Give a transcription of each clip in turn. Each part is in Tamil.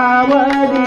Kavadi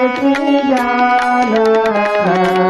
Jai Jai Jai Jai Jai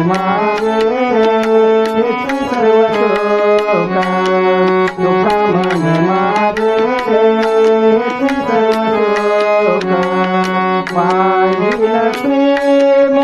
पाहिलं प्रेम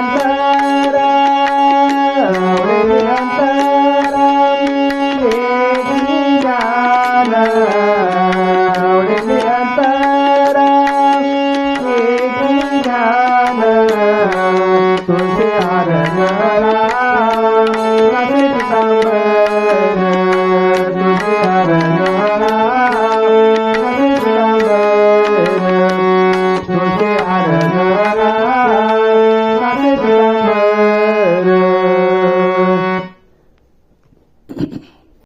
Santa.